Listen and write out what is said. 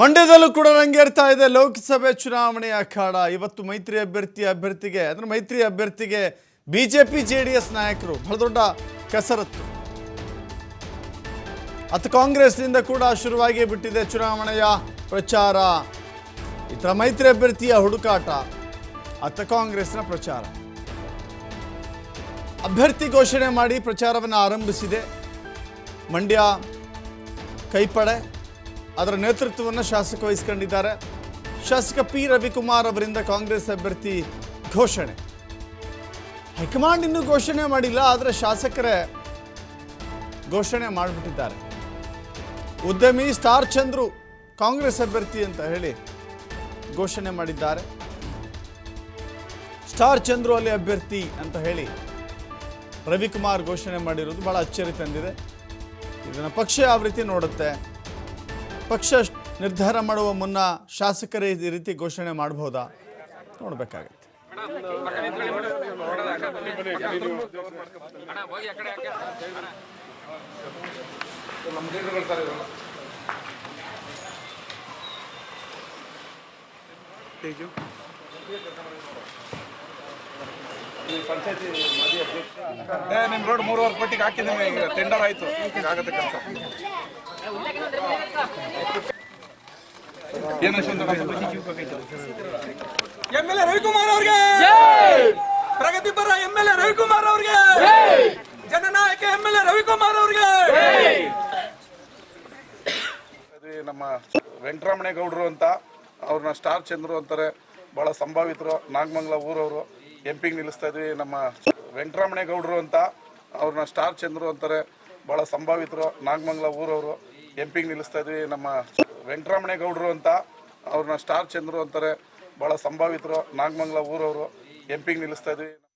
ಮಂಡ್ಯದಲ್ಲೂ ಕೂಡ ರಂಗೇರ್ತಾ ಇದೆ. ಲೋಕಸಭೆ ಚುನಾವಣೆಯ ಅಖಾಡ. ಇವತ್ತು ಮೈತ್ರಿ ಅಭ್ಯರ್ಥಿ ಅಭ್ಯರ್ಥಿಗೆ, ಅಂದ್ರೆ ಮೈತ್ರಿ ಅಭ್ಯರ್ಥಿಗೆ ಬಿಜೆಪಿ ಜೆ ಡಿ ಎಸ್ ನಾಯಕರು ಬಹಳ ದೊಡ್ಡ ಕಸರತ್ತು. ಅತ್ತ ಕಾಂಗ್ರೆಸ್ನಿಂದ ಕೂಡ ಶುರುವಾಗಿ ಬಿಟ್ಟಿದೆ ಚುನಾವಣೆಯ ಪ್ರಚಾರ. ಇತರ ಮೈತ್ರಿ ಅಭ್ಯರ್ಥಿಯ ಹುಡುಕಾಟ, ಅತ್ತ ಕಾಂಗ್ರೆಸ್ನ ಪ್ರಚಾರ. ಅಭ್ಯರ್ಥಿ ಘೋಷಣೆ ಮಾಡಿ ಪ್ರಚಾರವನ್ನು ಆರಂಭಿಸಿದೆ. ಮಂಡ್ಯ ಕೈಪಡೆ ಅದರ ನೇತೃತ್ವವನ್ನು ಶಾಸಕ ವಹಿಸ್ಕೊಂಡಿದ್ದಾರೆ. ಶಾಸಕ ಪಿ. ರವಿಕುಮಾರ್ ಅವರಿಂದ ಕಾಂಗ್ರೆಸ್ ಅಭ್ಯರ್ಥಿ ಘೋಷಣೆ. ಹೈಕಮಾಂಡ್ ಇನ್ನೂ ಘೋಷಣೆ ಮಾಡಿಲ್ಲ, ಆದರೆ ಶಾಸಕರೇ ಘೋಷಣೆ ಮಾಡಿಬಿಟ್ಟಿದ್ದಾರೆ. ಉದ್ಯಮಿ ಸ್ಟಾರ್ ಚಂದ್ರು ಕಾಂಗ್ರೆಸ್ ಅಭ್ಯರ್ಥಿ ಅಂತ ಹೇಳಿ ಘೋಷಣೆ ಮಾಡಿದ್ದಾರೆ. ಸ್ಟಾರ್ ಚಂದ್ರು ಅಲ್ಲಿ ಅಭ್ಯರ್ಥಿ ಅಂತ ಹೇಳಿ ರವಿಕುಮಾರ್ ಘೋಷಣೆ ಮಾಡಿರೋದು ಬಹಳ ಅಚ್ಚರಿ ತಂದಿದೆ. ಇದನ್ನು ಪಕ್ಷ ಯಾವ ರೀತಿ ನೋಡುತ್ತೆ? ಪಕ್ಷ ನಿರ್ಧಾರ ಮಾಡುವ ಮುನ್ನ ಶಾಸಕರೇ ಈ ರೀತಿ ಘೋಷಣೆ ಮಾಡಬಹುದಾ? ನೋಡಬೇಕಾಗತ್ತೆ. ನಿಮ್ ರೋಡ್ ಮೂರುವರೆ ಪಟ್ಟಿಗೆ ಹಾಕಿದ್ದೀನಿ ಟೆಂಡರ್ ಆಯ್ತು. ಆಗತ್ತೆ ಕೆಲಸ. ಏನು ಎಂ ಎಲ್ ಎ ರವಿಕುಮಾರ್ ಅವ್ರಿಗೆ! ಪ್ರಗತಿಪರ ಎಂಎಲ್ಎ ರವಿಕುಮಾರ್ ಅವ್ರಿಗೆ! ಜನನಾಯಕ ಎಂಎಲ್ಎ ರವಿಕುಮಾರ್ ಅವ್ರಿಗೆ! ನಮ್ಮ ವೆಂಕಟರಮಣೇಗೌಡರು ಅಂತ ಅವ್ರನ್ನ ಸ್ಟಾರ್ ಚಂದ್ರು ಅಂತಾರೆ. ಬಹಳ ಸಂಭಾವಿತರು. ನಾಗಮಂಗಲ ಊರವರು. ಎಂ ಪಿಗೆ ನಿಲ್ಲಿಸ್ತಾ ಇದ್ವಿ. ನಮ್ಮ ವೆಂಕಟರಮಣೇಗೌಡರು ಅಂತ ಅವ್ರನ್ನ ಸ್ಟಾರ್ ಚಂದ್ರು ಅಂತಾರೆ. ಬಹಳ ಸಂಭಾವಿತರು. ನಾಗಮಂಗಲ ಊರವರು. ಎಂ ಪಿಗೆ ನಿಲ್ಲಿಸ್ತಾ ಇದ್ವಿ. ನಮ್ಮ ವೆಂಕಟರಮಣೇಗೌಡರು ಅಂತ, ಅವ್ರನ್ನ ಸ್ಟಾರ್ ಚಂದ್ರು ಅಂತಾರೆ. ಬಹಳ ಸಂಭಾವಿತರು. ನಾಗಮಂಗಲ ಊರವರು. ಎಂ ಪಿಗೆ ನಿಲ್ಲಿಸ್ತಾ ಇದ್ವಿ.